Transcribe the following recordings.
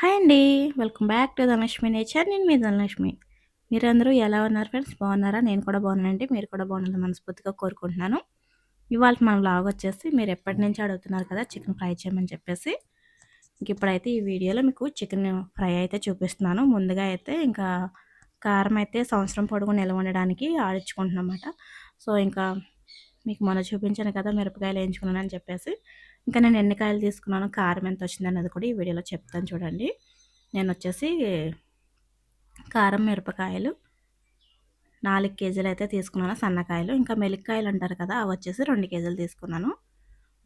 Hi అండి. Welcome back to Dhanalakshmi nature. నేను మీ ధనలక్ష్మి. మీరందరూ ఎలా ఉన్నారు ఫ్రెండ్స్? బాగున్నారా? నేను కూడా బాగున్నానండి. మీరు కూడా బాగున్నది మనస్ఫూర్తిగా కోరుకుంటున్నాను. ఇవాళ మన లాగ్ వచ్చేసి మీరు ఎప్పటి నుంచి అడుగుతున్నారు కదా చికెన్ ఫ్రై చేయమని చెప్పేసి. ఇంక ఇప్పుడైతే ఈ వీడియోలో మీకు చికెన్ ఫ్రై అయితే చూపిస్తున్నాను. ముందుగా అయితే ఇంకా కారం అయితే సంవత్సరం పొడుగు నిల్వ ఉండడానికి ఆడించుకుంటున్నమాట సో ఇంకా మీకు మొన్న చూపించాను కదా మిరపకాయలు వేయించుకున్నాను అని చెప్పేసి. ఇంకా నేను ఎన్ని కాయలు తీసుకున్నాను కారం ఎంత వచ్చింది అన్నది కూడా ఈ వీడియోలో చెప్తాను చూడండి. నేను వచ్చేసి కారం మిరపకాయలు నాలుగు కేజీలు అయితే తీసుకున్నాను సన్నకాయలు. ఇంకా మెలిక్కాయలు అంటారు కదా అవి వచ్చేసి రెండు కేజీలు తీసుకున్నాను.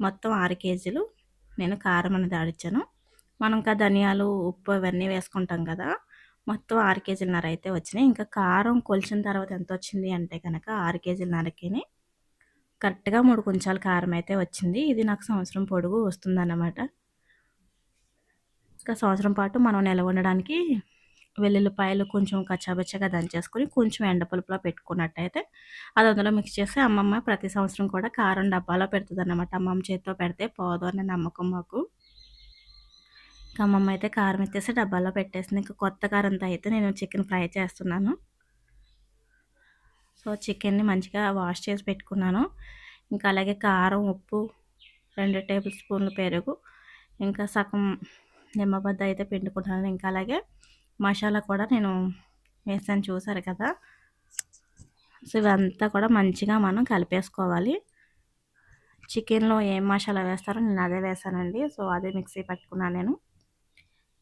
మొత్తం ఆరు కేజీలు నేను కారం అనేది ఆడిచ్చాను మనం ఇంకా ధనియాలు ఉప్పు ఇవన్నీ వేసుకుంటాం కదా మొత్తం ఆరు కేజీలన్నర అయితే వచ్చినాయి. ఇంకా కారం కొలిచిన తర్వాత ఎంత వచ్చింది అంటే కనుక ఆరు కేజీలన్నరకి కరెక్ట్గా మూడు కొంచాల కారం అయితే వచ్చింది. ఇది నాకు సంవత్సరం పొడుగు వస్తుందన్నమాట. ఇంకా సంవత్సరం పాటు మనం నిలవ ఉండడానికి వెల్లుల్లిపాయలు కొంచెం కచ్చాబచ్చగా దంచేసుకొని కొంచెం ఎండపలుపులో పెట్టుకున్నట్టయితే అది అందులో మిక్స్ చేసి అమ్మమ్మ ప్రతి సంవత్సరం కూడా కారం డబ్బాలో పెడుతుంది అన్నమాట అమ్మమ్మ చేతితో పెడితే పోదు అనే నమ్మకం మాకు. ఇంకా అమ్మమ్మ అయితే కారం ఎత్తేసి డబ్బాలో పెట్టేసింది. ఇంకా కొత్త కారంతో అయితే నేను చికెన్ ఫ్రై చేస్తున్నాను. సో చికెన్ని మంచిగా వాష్ చేసి పెట్టుకున్నాను. ఇంకా అలాగే కారం ఉప్పు రెండు టేబుల్ స్పూన్లు పెరుగు ఇంకా సగం నిమ్మబద్ద అయితే పిండుకుంటున్నాను ఇంకా అలాగే మసాలా కూడా నేను వేసాను చూసారు కదా. సో ఇవంతా కూడా మంచిగా మనం కలిపేసుకోవాలి. చికెన్లో ఏం మసాలా వేస్తారో నేను అదే వేసానండి. సో అదే మిక్సీ పట్టుకున్నాను నేను.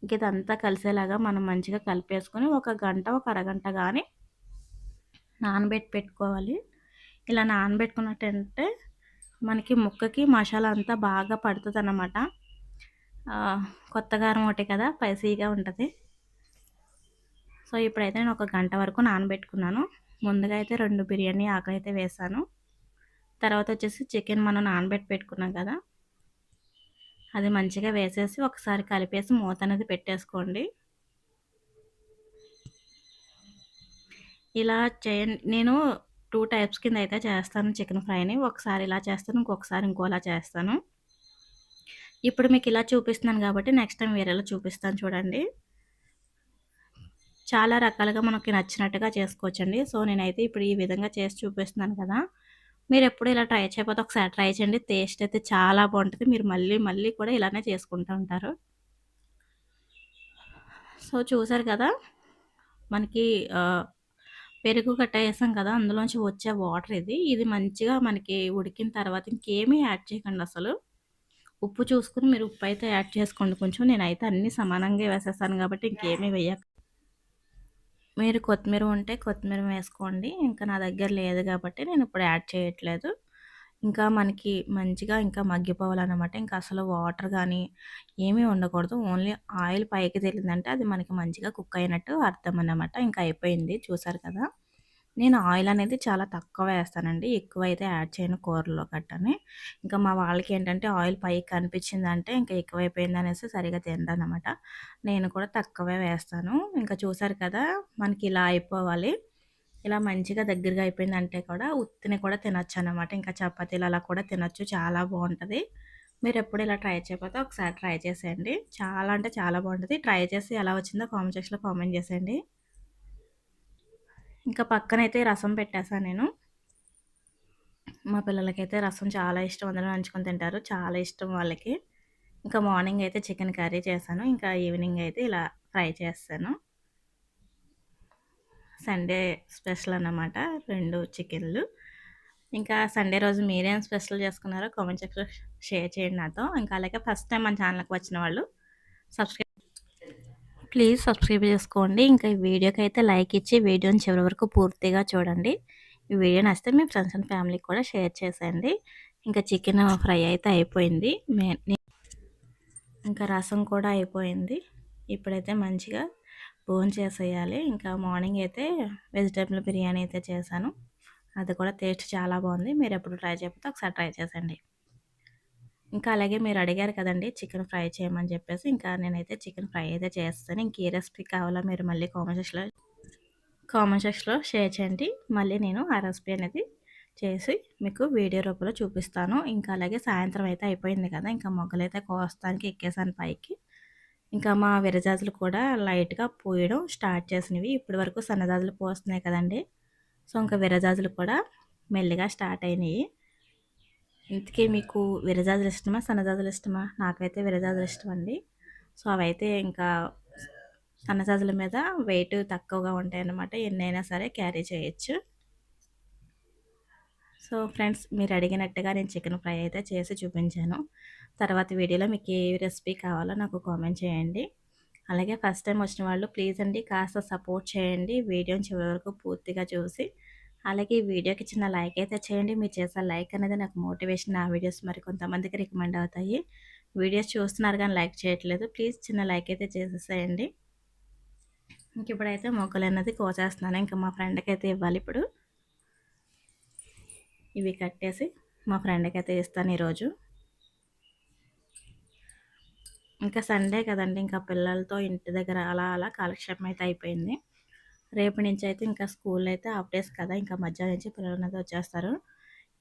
ఇంక ఇదంతా కలిసేలాగా మనం మంచిగా కలిపేసుకొని ఒక గంట ఒక అరగంట కానీ నానబెట్టి పెట్టుకోవాలి. ఇలా నానబెట్టుకున్నట్టంటే మనకి ముక్కకి మసాలా అంతా బాగా పడుతుంది అన్నమాట కొత్త కారం ఒకటి కదా స్పైసీగా ఉంటుంది. సో ఇప్పుడైతే నేను ఒక గంట వరకు నానబెట్టుకున్నాను. ముందుగా అయితే రెండు బిర్యానీ ఆకలి అయితే వేసాను. తర్వాత వచ్చేసి చికెన్ మనం నానబెట్టి పెట్టుకున్నాం కదా అది మంచిగా వేసేసి ఒకసారి కలిపేసి మూత అనేది పెట్టేసుకోండి. ఇలా చేయండి నేను టూ టైప్స్ కింద అయితే చేస్తాను చికెన్ ఫ్రైని. ఒకసారి ఇలా చేస్తాను ఇంకొకసారి ఇంకోలా చేస్తాను. ఇప్పుడు మీకు ఇలా చూపిస్తున్నాను కాబట్టి నెక్స్ట్ టైం వేరేలా చూపిస్తాను చూడండి. చాలా రకాలుగా మనకి నచ్చినట్టుగా చేసుకోవచ్చండి. సో నేనైతే ఇప్పుడు ఈ విధంగా చేసి చూపిస్తున్నాను కదా. మీరు ఎప్పుడు ఇలా ట్రై చేయకపోతే ఒకసారి ట్రై చేయండి. టేస్ట్ అయితే చాలా బాగుంటుంది. మీరు మళ్ళీ మళ్ళీ కూడా ఇలానే చేసుకుంటూ ఉంటారు. సో చూసారు కదా? మనకి పెరుగు కట్ట వేసాం కదా! అందులోంచి వచ్చే వాటర్ ఇది. ఇది మంచిగా మనకి ఉడికిన తర్వాత ఇంకేమీ యాడ్ చేయకండి అసలు. ఉప్పు చూసుకుని మీరు ఉప్పు అయితే యాడ్ చేసుకోండి కొంచెం. నేనైతే అన్నీ సమానంగా వేసేస్తాను కాబట్టి ఇంకేమీ వేయక. మీరు కొత్తిమీర ఉంటే కొత్తిమీర వేసుకోండి. ఇంకా నా దగ్గర లేదు కాబట్టి నేను ఇప్పుడు యాడ్ చేయట్లేదు. ఇంకా మనకి మంచిగా ఇంకా మగ్గిపోవాలన్నమాట. ఇంకా అసలు వాటర్ కానీ ఏమీ ఉండకూడదు. ఓన్లీ ఆయిల్ పైకి తెలియదంటే అది మనకి మంచిగా కుక్ అయినట్టు అర్థం అన్నమాట ఇంకా అయిపోయింది చూసారు కదా. నేను ఆయిల్ అనేది చాలా తక్కువ వేస్తానండి. ఎక్కువ అయితే యాడ్ చేయను కూరలో గట్టనే. ఇంకా మా వాళ్ళకి ఏంటంటే ఆయిల్ పైకి కనిపించిందంటే ఇంకా ఎక్కువైపోయింది అనేసి సరిగా తినరనమాట నేను కూడా తక్కువే వేస్తాను. ఇంకా చూసారు కదా మనకి ఇలా అయిపోవాలి. ఇలా మంచిగా దగ్గరగా అయిపోయిందంటే కూడా ఉత్తిని కూడా తినచ్చు అనమాట ఇంకా చపాతీలు అలా కూడా తినొచ్చు. చాలా బాగుంటుంది. మీరు ఎప్పుడు ఇలా ట్రై చేయకపోతే ఒకసారి ట్రై చేసేయండి. చాలా అంటే చాలా బాగుంటుంది. ట్రై చేసి ఎలా వచ్చిందో కామెంట్ సెక్షన్లో కామెంట్ చేసేయండి. ఇంకా పక్కనైతే రసం పెట్టేశాను నేను. మా పిల్లలకైతే రసం చాలా ఇష్టం. అందరూ నంచుకొని తింటారు. చాలా ఇష్టం వాళ్ళకి. ఇంకా మార్నింగ్ అయితే చికెన్ కర్రీ చేశాను. ఇంకా ఈవినింగ్ అయితే ఇలా ఫ్రై చేస్తాను. సండే స్పెషల్ అన్నమాట రెండు చికెన్లు. ఇంకా సండే రోజు మీరేం స్పెషల్ చేసుకున్నారో కామెంట్ సెక్షన్ షేర్ చేయండి నాతో. ఇంకా అలాగే ఫస్ట్ టైం మన ఛానల్కి వచ్చిన వాళ్ళు సబ్స్క్రైబ్ ప్లీజ్ సబ్స్క్రైబ్ చేసుకోండి. ఇంకా ఈ వీడియోకి అయితే లైక్ ఇచ్చి వీడియోని చివరి వరకు పూర్తిగా చూడండి. ఈ వీడియో నచ్చితే మీ ఫ్రెండ్స్ అండ్ ఫ్యామిలీకి కూడా షేర్ చేసేయండి. ఇంకా చికెన్ ఫ్రై అయితే అయిపోయింది. ఇంకా రసం కూడా అయిపోయింది. ఇప్పుడైతే మంచిగా భోజనం చేసేయాలి. ఇంకా మార్నింగ్ అయితే వెజిటేబుల్ బిర్యానీ అయితే చేశాను. అది కూడా టేస్ట్ చాలా బాగుంది. మీరు ఎప్పుడు ట్రై చేయకపోతే ఒకసారి ట్రై చేసండి ఇంకా అలాగే మీరు అడిగారు కదండి చికెన్ ఫ్రై చేయమని చెప్పేసి. ఇంకా నేనైతే చికెన్ ఫ్రై అయితే చేస్తాను. ఇంక ఏ రెసిపీ కావాలో మీరు మళ్ళీ కామెంట్ సెక్షన్లో కామెంట్ సెక్షన్లో షేర్ చేయండి. మళ్ళీ నేను ఆ రెసిపీ అనేది చేసి మీకు వీడియో రూపంలో చూపిస్తాను. ఇంకా అలాగే సాయంత్రం అయితే అయిపోయింది కదా. ఇంకా మొగ్గలు అయితే కోస్తానికి ఎక్కేసాను పైకి. ఇంకా మా విరజాజులు కూడా లైట్గా పోయడం స్టార్ట్ చేసినవి. ఇప్పటి వరకు సన్నజాజులు పోస్తున్నాయి కదండి. సో ఇంకా విరజాజులు కూడా మెల్లిగా స్టార్ట్ అయినాయి. ఇంతకీ మీకు విరజాజులు ఇష్టమా సన్నజాజులు ఇష్టమా? నాకైతే విరజాజులు ఇష్టం అండి సో అవైతే ఇంకా సన్నజాజుల మీద వెయిట్ తక్కువగా ఉంటాయి అన్నమాట ఎన్నైనా సరే క్యారీ చేయొచ్చు. సో ఫ్రెండ్స్ మీరు అడిగినట్టుగా నేను చికెన్ ఫ్రై అయితే చేసి చూపించాను. తర్వాత వీడియోలో మీకు ఏ రెసిపీ కావాలో నాకు కామెంట్ చేయండి. అలాగే ఫస్ట్ టైం వచ్చిన వాళ్ళు ప్లీజ్ అండి కాస్త సపోర్ట్ చేయండి. వీడియోని చివరి వరకు పూర్తిగా చూసి అలాగే ఈ వీడియోకి చిన్న లైక్ అయితే చేయండి. మీరు చేసే లైక్ అనేది నాకు మోటివేషన్ ఆ వీడియోస్ మరి కొంతమందికి రికమెండ్ అవుతాయి. వీడియోస్ చూస్తున్నారు కానీ లైక్ చేయట్లేదు. ప్లీజ్ చిన్న లైక్ అయితే చేసేసేయండి. ఇంక ఇప్పుడైతే మొక్కలు అన్నది కోసేస్తున్నాను. ఇంకా మా ఫ్రెండ్కి అయితే ఇవ్వాలి ఇప్పుడు. ఇవి కట్టేసి మా ఫ్రెండ్కి అయితే ఇస్తాను ఈరోజు. ఇంకా సండే కదండి. ఇంకా పిల్లలతో ఇంటి దగ్గర అలా అలా కాలక్షేపం అయితే అయిపోయింది. రేపు నుంచి అయితే ఇంకా స్కూల్ అయితే హాఫ్ డేస్ కదా. ఇంకా మధ్యాహ్నం నుంచి పిల్లలు అనేది వచ్చేస్తారు.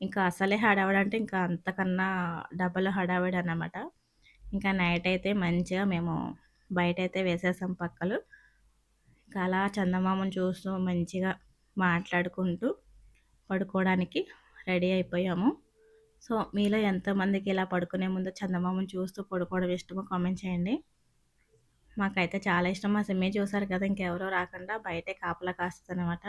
ఇంకా అసలే హడావిడి అంటే ఇంకా అంతకన్నా డబ్బులు హడావిడి అన్నమాట. ఇంకా నైట్ అయితే మంచిగా మేము బయట అయితే వేసేసాం పక్కలు. ఇంకా అలా చందమామను చూస్తూ మంచిగా మాట్లాడుకుంటూ పడుకోవడానికి రెడీ అయిపోయాము. సో మీలో ఎంతమందికి ఇలా పడుకునే ముందు చందమామను చూస్తూ పడుకోవడం ఇష్టమో కామెంట్ చేయండి. మాకైతే చాలా ఇష్టం. మా సిమ్మే చూసారు కదా ఇంకెవరో రాకుండా బయటే కాపలా కాస్తుందనమాట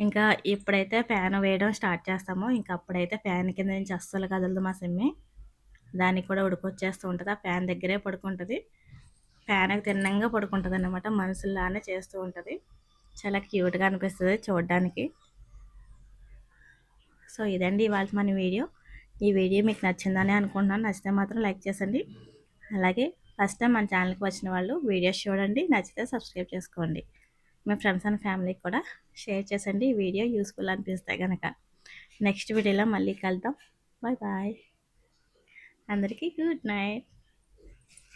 ఇంకా ఇప్పుడైతే ఫ్యాన్ వేయడం స్టార్ట్ చేస్తాము. ఇంకా అప్పుడైతే ఫ్యాన్ కింద నుంచి అస్సలు కదలదు మా సిమ్మి. దానికి కూడా ఉడికొచ్చేస్తూ ఉంటుంది. ఆ ఫ్యాన్ దగ్గరే పడుకుంటుంది. ఫ్యాన్కి తిన్నంగా పడుకుంటుంది అనమాట మనసులానే చేస్తూ ఉంటుంది. చాలా క్యూట్గా అనిపిస్తుంది చూడడానికి. సో ఇదండి ఇవాళ మన వీడియో. ఈ వీడియో మీకు నచ్చిందని అనుకుంటున్నాను. నచ్చితే మాత్రం లైక్ చేసండి. అలాగే ఫస్ట్ టైం మన ఛానల్కి వచ్చిన వాళ్ళు వీడియోస్ చూడండి. నచ్చితే సబ్స్క్రైబ్ చేసుకోండి. మీ ఫ్రెండ్స్ అండ్ ఫ్యామిలీకి కూడా షేర్ చేసండి. ఈ వీడియో యూస్ఫుల్ అనిపిస్తే కనుక నెక్స్ట్ వీడియోలో మళ్ళీ కలుద్దాం. Bye bye. అందరికీ గుడ్ నైట్.